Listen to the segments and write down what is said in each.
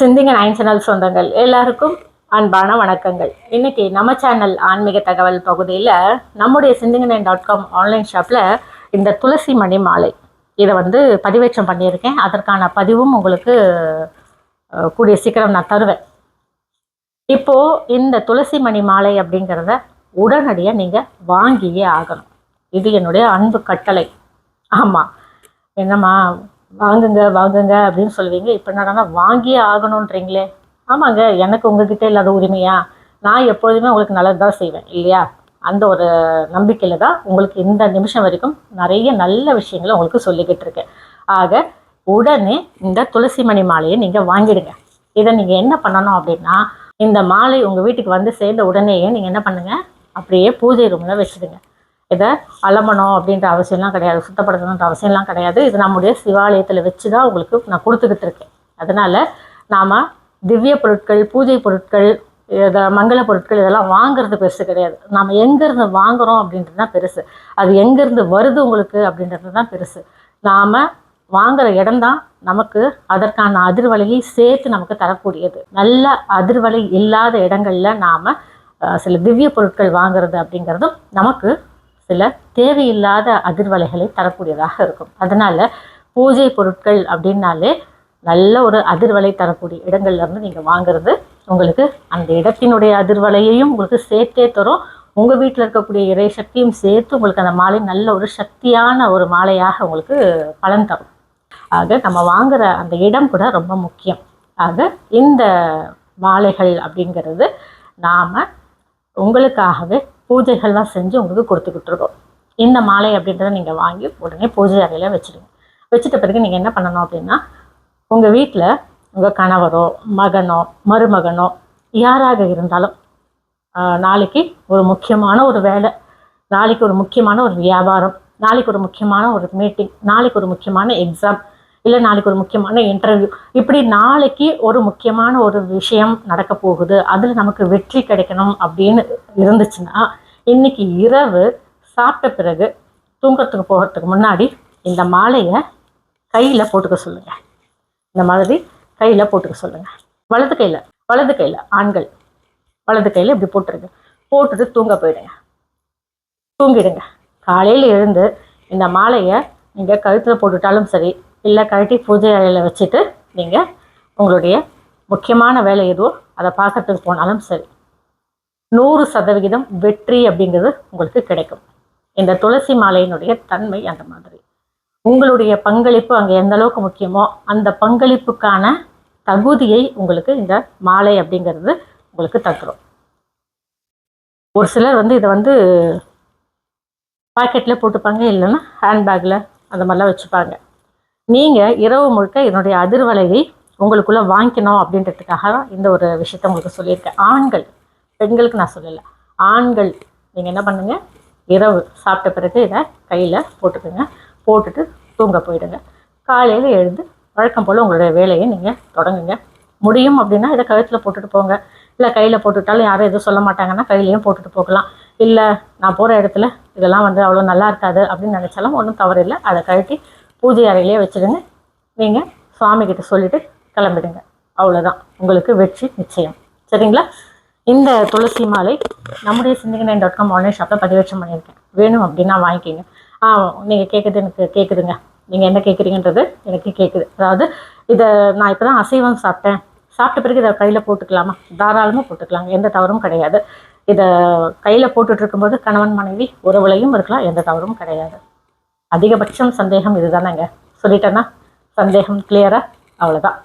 சிந்திங்க nine channel சொந்தங்கள். எல்லாருக்கும் அன்பான வணக்கங்கள். இன்னைக்கு நம்ம சேனல் ஆன்மீக தகவல் பகுதியில் நம்முடைய சிந்திங்க நைன் டாட் காம் ஆன்லைன் ஷாப்பில் இந்த துளசி மணி மாலை. இதை வந்து பதிவேற்றம் பண்ணியிருக்கேன். அதற்கான பதிவும் உங்களுக்கு கூடிய சீக்கிரம் நான் தருவேன். இப்போது இந்த துளசி மணி மாலை அப்படிங்கிறத உடனடியாக நீங்கள் வாங்கியே ஆகணும். இது என்னுடைய அன்பு கட்டளை. ஆமாம் என்னம்மா வாங்குங்க வாங்குங்க அப்படின்னு சொல்லுவீங்க. இப்போ என்னடா வாங்கியே ஆகணுன்றீங்களே ஆமாங்க எனக்கு உங்ககிட்ட இல்லாத உரிமையா? நான் எப்பொழுதுமே உங்களுக்கு நல்லது தான் செய்வேன் இல்லையா? அந்த ஒரு நம்பிக்கையில் தான் உங்களுக்கு இந்த நிமிஷம் வரைக்கும் நிறைய நல்ல விஷயங்களை உங்களுக்கு சொல்லிக்கிட்டு இருக்கேன். ஆக உடனே இந்த துளசி மணி மாலையை நீங்கள் வாங்கிடுங்க. இதை நீங்கள் என்ன பண்ணணும் அப்படின்னா இந்த மாலை உங்கள் வீட்டுக்கு வந்து சேர்ந்த உடனேயே நீங்கள் என்ன பண்ணுங்கள் அப்படியே பூஜை ரூமில் வச்சுடுங்க. இதை அலம்பணும் அப்படின்ற அவசியம்லாம் கிடையாது சுத்தப்படுத்தணுன்ற அவசியம்லாம் கிடையாது. இது நம்முடைய சிவாலயத்தில் வச்சு தான் உங்களுக்கு நான் கொடுத்துக்கிட்டு இருக்கேன். அதனால் நாம் திவ்ய பொருட்கள் பூஜை பொருட்கள் இதை மங்கள பொருட்கள் இதெல்லாம் வாங்குறது பெருசு கிடையாது. நாம் எங்கேருந்து வாங்குறோம் அப்படின்றது தான் பெருசு. அது எங்கேருந்து வருது உங்களுக்கு அப்படின்றது தான் பெருசு. நாம் வாங்குற இடம்தான் நமக்கு அதற்கான அதிர்வலையை சேர்த்து நமக்கு தரக்கூடியது. நல்ல அதிர்வலை இல்லாத இடங்கள்ல நாம் சில திவ்ய பொருட்கள் வாங்குறது அப்படிங்கிறதும் நமக்கு சில தேவையில்லாத அதிர்வலைகளை தரக்கூடியதாக இருக்கும். அதனால பூஜை பொருட்கள் அப்படின்னாலே நல்ல ஒரு அதிர்வலை தரக்கூடிய இடங்கள்ல இருந்து நீங்கள் வாங்குறது உங்களுக்கு அந்த இடத்தினுடைய அதிர்வலையையும் உங்களுக்கு சேர்த்தே தரும். உங்கள் வீட்டில் இருக்கக்கூடிய இறை சக்தியும் சேர்த்து உங்களுக்கு அந்த மாலை நல்ல ஒரு சக்தியான ஒரு மாலையாக உங்களுக்கு பலன் தரும். ஆக நம்ம வாங்குற அந்த இடம் கூட ரொம்ப முக்கியம். ஆக இந்த மாலைகள் அப்படிங்கிறது நாம் உங்களுக்காகவே பூஜைகள்லாம் செஞ்சு உங்களுக்கு கொடுத்துக்கிட்டு இருக்கோம் இந்த மாலை அப்படின்றத நீங்கள் வாங்கி உடனே பூஜை அறையில் வச்சுடுங்க வச்சுட்ட பிறகு நீங்கள் என்ன பண்ணணும் அப்படின்னா உங்கள் வீட்டில் உங்கள் கணவரோ மகனோ மருமகனோ யாராக இருந்தாலும் நாளைக்கு ஒரு முக்கியமான ஒரு வேலை நாளைக்கு ஒரு முக்கியமான ஒரு வியாபாரம் நாளைக்கு ஒரு முக்கியமான ஒரு மீட்டிங் நாளைக்கு ஒரு முக்கியமான எக்ஸாம் இல்லை நாளைக்கு ஒரு முக்கியமான இன்டர்வியூ இப்படி நாளைக்கு ஒரு முக்கியமான ஒரு விஷயம் நடக்க போகுது. அதில் நமக்கு வெற்றி கிடைக்கணும் அப்படின்னு இருந்துச்சுன்னா இன்னைக்கு இரவு சாப்பிட்ட பிறகு தூங்கத்துக்கு போகிறதுக்கு முன்னாடி இந்த மாலையை கையில் போட்டுக்க சொல்லுங்கள் இந்த மாதிரி கையில் போட்டுக்க சொல்லுங்கள் வலது கையில் வலது கையில் ஆண்கள் வலது கையில் இப்படி போட்டுருங்க. போட்டுட்டு தூங்க போயிடுங்க. தூங்கிடுங்க. காலையில் எழுந்து இந்த மாலையை நீங்கள் கழுத்தில் போட்டுட்டாலும் சரி இல்லை கழட்டி பூஜை அறையில் வச்சுட்டு நீங்கள் உங்களுடைய முக்கியமான வேலை எதுவோ அதை பார்க்கறதுக்கு போனாலும் சரி. நூறு சதவிகிதம் வெற்றி அப்படிங்கிறது உங்களுக்கு கிடைக்கும். இந்த துளசி மாலையினுடைய தன்மை அந்த மாதிரி. உங்களுடைய பங்களிப்பு அங்கே எந்த அளவுக்கு முக்கியமோ அந்த பங்களிப்புக்கான தகுதியை உங்களுக்கு இந்த மாலை அப்படிங்கிறது உங்களுக்கு தந்துடும் ஒரு சிலர் வந்து இதை வந்து பாக்கெட்டில் போட்டுப்பாங்க இல்லைன்னா ஹேண்ட்பேக்கில் அந்த மாதிரிலாம் வச்சுப்பாங்க. நீங்கள் இரவு முழுக்க இதனுடைய அதிர்வலையை உங்களுக்குள்ளே வாங்கிக்கணும் அப்படின்றதுக்காக தான் இந்த ஒரு விஷயத்த உங்களுக்கு சொல்லியிருக்கேன். ஆண்கள் பெண்களுக்கு நான் சொல்லலை. ஆண்கள் நீங்கள் என்ன பண்ணுங்கள் இரவு சாப்பிட்ட பிறகு இதை கையில் போட்டுக்கோங்க. போட்டுட்டு தூங்க போயிடுங்க. காலையில் எழுந்து வழக்கம் போல் உங்களுடைய வேலையை நீங்கள் தொடங்குங்க. முடியும் அப்படின்னா இதை கழுத்தில் போட்டுட்டு போங்க. இல்லை கையில் போட்டுட்டாலும் யாரும் எதுவும் சொல்ல மாட்டாங்கன்னா கையிலையும் போட்டுட்டு போகலாம். இல்லை நான் போகிற இடத்துல இதெல்லாம் வந்து அவ்வளோ நல்லா இருக்காது அப்படின்னு நினச்சாலும் ஒன்றும் தவறு இல்லை அதை கழட்டி பூஜை அறையிலேயே வச்சுடுங்க நீங்கள் சுவாமிகிட்ட சொல்லிவிட்டு கிளம்பிடுங்க. அவ்வளோதான் உங்களுக்கு வெற்றி நிச்சயம். சரிங்களா? இந்த துளசி மாலை நம்முடைய சிந்திக்க நைன் டாட் காம் ஆன்லைன் ஷாப்பில் பதிவேற்றம் பண்ணியிருக்கேன். வேணும் அப்படின்னா வாங்கிக்கிங்க. ஆ நீங்கள் கேட்குறது எனக்கு கேட்குதுங்க நீங்கள் என்ன கேட்குறீங்கன்றது எனக்கு கேட்குது அதாவது இதை நான் இப்போ தான் அசைவம் சாப்பிட்டேன். சாப்பிட்ட பிறகு இதை கையில் போட்டுக்கலாமா? தாராளமாக போட்டுக்கலாங்க. எந்த தவறும் கிடையாது. இதை கையில் போட்டுட்ருக்கும்போது கணவன் மனைவி உறவுலையும் இருக்கலாம். எந்த தவறும் கிடையாது. அதிகபட்சம் சந்தேகம் இதுதானேங்க. சொல்லிட்டேன்னா சந்தேகம் கிளியரா அவ்வளோதான்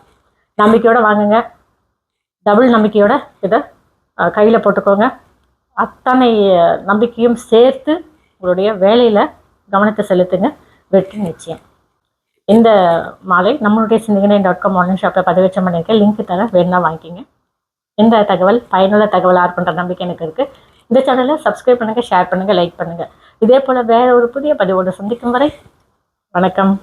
நம்பிக்கையோட வாங்குங்க. டபுள் நம்பிக்கையோட இதை கையில் போட்டுக்கோங்க. அத்தனை நம்பிக்கையும் சேர்த்து உங்களுடைய வேலையில் கவனத்தை செலுத்துங்க. வெற்றி நிச்சயம். இந்த மாலை நம்மளுடைய சிந்திகனை டாட் காம் ஆன்லைன் ஷாப்பில் பதிவேற்றம் பண்ணியிருக்கேன் லிங்க் தர வேணும்னா வாங்கிக்கிங்க. இந்த தகவல் பயனுள்ள தகவலாக இருக்குன்ற நம்பிக்கை எனக்கு இருக்குது இந்த சேனலை சப்ஸ்கிரைப் பண்ணுங்கள் ஷேர் பண்ணுங்கள் லைக் பண்ணுங்கள் இதே போல் வேறு ஒரு புதிய பதிவோடு சந்திக்கும் வரை வணக்கம்.